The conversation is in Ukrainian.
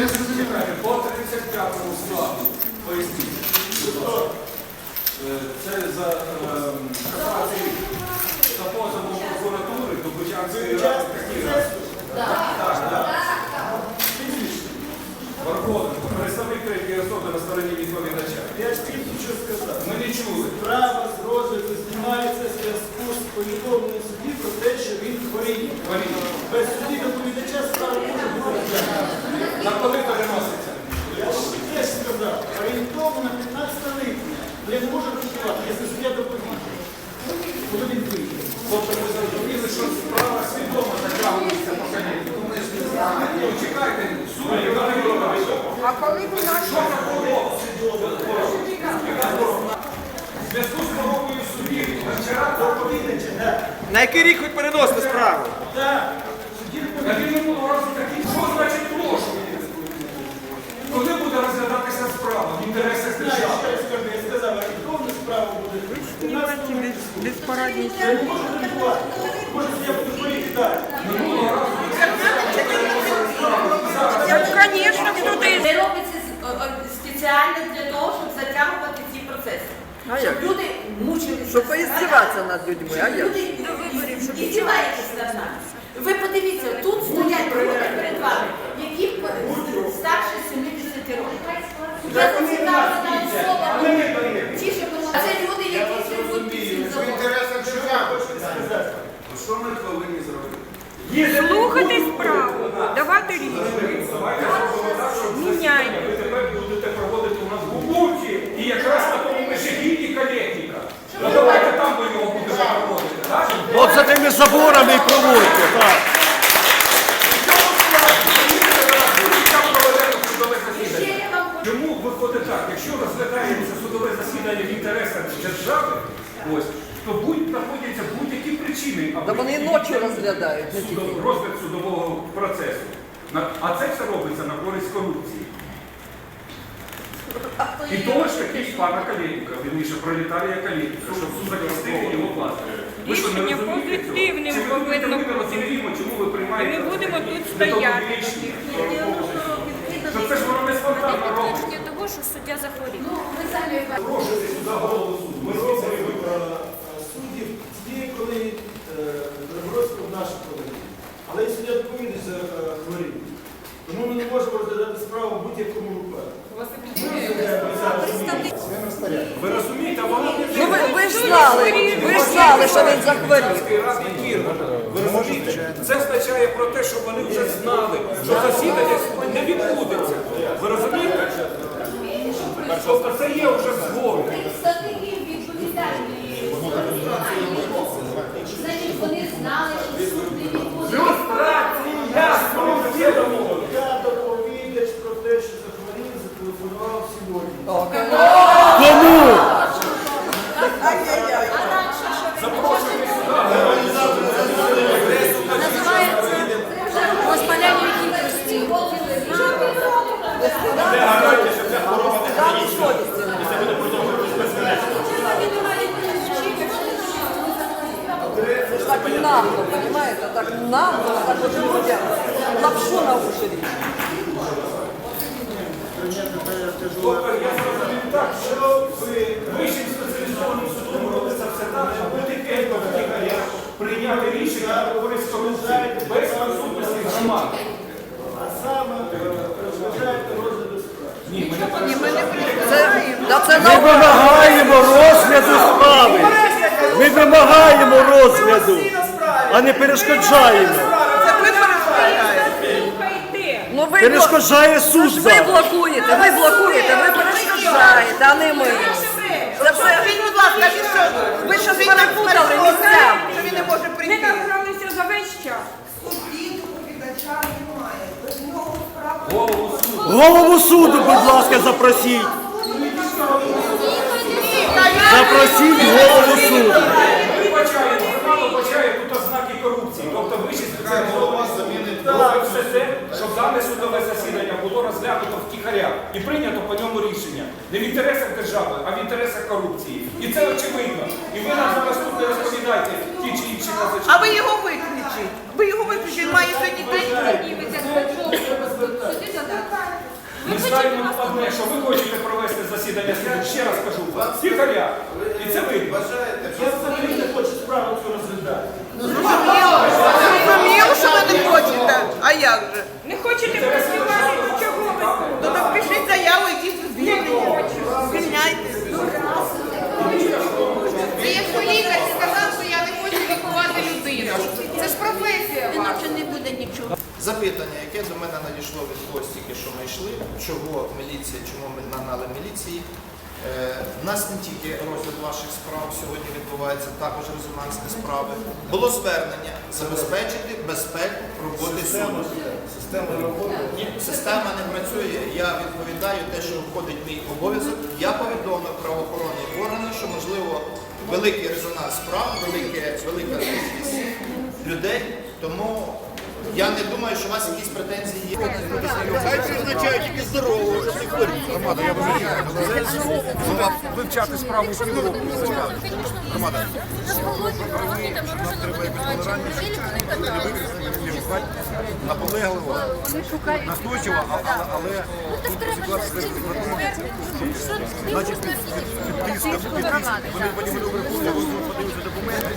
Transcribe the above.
не зрозумів. По 35 складу. Поясніть. Е, Це за е, за позовом прокуратури до Бучанської ради такі раз. Так, так. Варховенко, представник третьої особи на стороні відповідача. Я ж тільки що сказав. Ми не чули. Право з розгляду знімається в зв'язку з повідомленням судді про те, що він хворіє. Хворіє. Без судді доповідача справа може бути розглянута. На коли переноситься? Я ж теж сказав, орієнтовно на 15 липня. Я не можу розглядати, якщо суддя доповідає. Коли він вийде. Тобто ви зрозуміли, що справа свідомо затягується по конець. Ну, чекайте, суд не говорить. А коли вона Що це було? В зв'язку з хворобою судді вчора Доповідача, так. На який рік хоч переносите справу? Так. Судді на минулого разу такі, що значить прошу? Коли буде розглядатися справа в інтересах держави? доповідача. Я сказав, орієнтовно справа буде. 15 липня. безпорадність. Я не можу розглядати. Може, я буду хворіти далі. Так, звісно, хто десь. Це робиться з- о- о- спеціально для того, щоб затягувати ці процеси. А щоб як? люди мучилися. Щоб поіздіватися над людьми, а як? Люди до виборів, щоб іздіваєтесь над нами. Ви подивіться, тут стоять люди перед вами, які старше 70 років. Я зацікавлена особа. Ті, що. А це люди, які живуть під цим В інтересах держави. Що ми повинні зробити? Слухати справу, давати рішення. Давайте зробимо так, щоб Міняйте. засідання ви тепер будете проводити у нас в Губурці і якраз на тому межигір'ї Калєтніка. Ну давайте там ви його будемо проводити, так? От за тими заборами і проводьте. Так. Ще я вам хочу Чому виходить так? Якщо розглядається судове засідання в інтересах держави, ось, то будь знаходяться причини, Та вони і ночі розглядають, не тільки. судов- розгляд судового процесу. На- А це все робиться на користь корупції. І того ж таки пана Калєнка, вірніше, пролетарія Калєнка, щоб захистити його власне. Ви що, не Рішення розумієте цього? позитивним Чи ви повинно ми не бути. розуміємо, чому ви приймаєте Ми будемо тут стояти. Що це ж воно не спонтанно робиться. Того, що суддя захворів. Ну, ви самі Запрошуйте сюди голову суду. Ми Ми звідси робимо е, суддів тоді, коли Добровольського в наші проводить. Але і суддя доповідач за хворів. Тому ми не можемо розглядати справу в будь-якому випадку. Ви розумієте, а воно не Ну ви, ви ж знали, ви ж знали, що він захворів. Ви розумієте? Це означає про те, що вони вже знали, що засідання не відбудеться. Ви розумієте? Тобто це є вже згодом. представники відповідальні. Значить, вони знали, що суд не відбудеться. Люстрація! Корупція! Я доповідач про те, що захворів, зателефонував сьогодні. Кому? Розпаляння кількості. Там совісті. Це ж так нагло, розумієте? Так нагло, так от людям лапшу на зрозумів так, що ви вищим спеціалізованим судом робиться все так, щоб тихенько втікає прийняти рішення без присутності громади. А саме е, розглядаєте розгляду справи. Ні, ми не Це, Ми вимагаємо розгляду справи. Ми вимагаємо розгляду, а не перешкоджаємо. Ну ви, Перешкоджає суд ви блокуєте, ви блокуєте, ви перешкоджаєте, а не ми. Це все, будь ласка, ви що? ви щось перепутали місцями. Що він не може Ми прийти? набралися за весь час. Голову суду, будь ласка, запросіть. Запросіть голову суду. Вибачає, громада вбачає тут ознаки корупції. Тобто вищий спеціалізований суд робить все те, щоб дане судове засідання було розглянуто втіхаря і прийнято по ньому рішення. Не в інтересах держави, а в інтересах корупції. І це очевидно. І ви нам зараз тут не розповідаєте ті чи інші казачки. А ви його виключіть. Ви його виключіть. Він має сьогодні день. Ми знаємо одне, що ви хочете провести засідання ще раз кажу, тихаря. І це ви. Я взагалі не хочу справу цю розглядати. Зрозуміло, що ви не хочете. А як же? Не хочете працювати, то чого ви? Ну так пишіть заяву, якісь звільнення. Звільняйте. Це якщо лікар сказав, що я не хочу лікувати людину. Це ж професія ваша. Іначе не буде нічого. Запитання, яке до мене надійшло від когось тільки що ми йшли, чого міліція, чому ми нагнали міліції. Е, У нас не тільки розгляд ваших справ сьогодні відбувається, також резонансні справи. Було звернення забезпечити безпеку роботи суду. Ні, система не працює. Я відповідаю те, що входить в мій обов'язок. Я повідомив правоохоронні органи, що можливо великий резонанс справ, велика кількість людей. Тому я не думаю, що у вас якісь претензії є. Хай призначають тільки здорового, щоб не хворів. вивчати справу співроку. Громада. Наполегливо, настойчиво, але ситуація значить під під тиском, під тиском. Вони вони вони враховують, документи,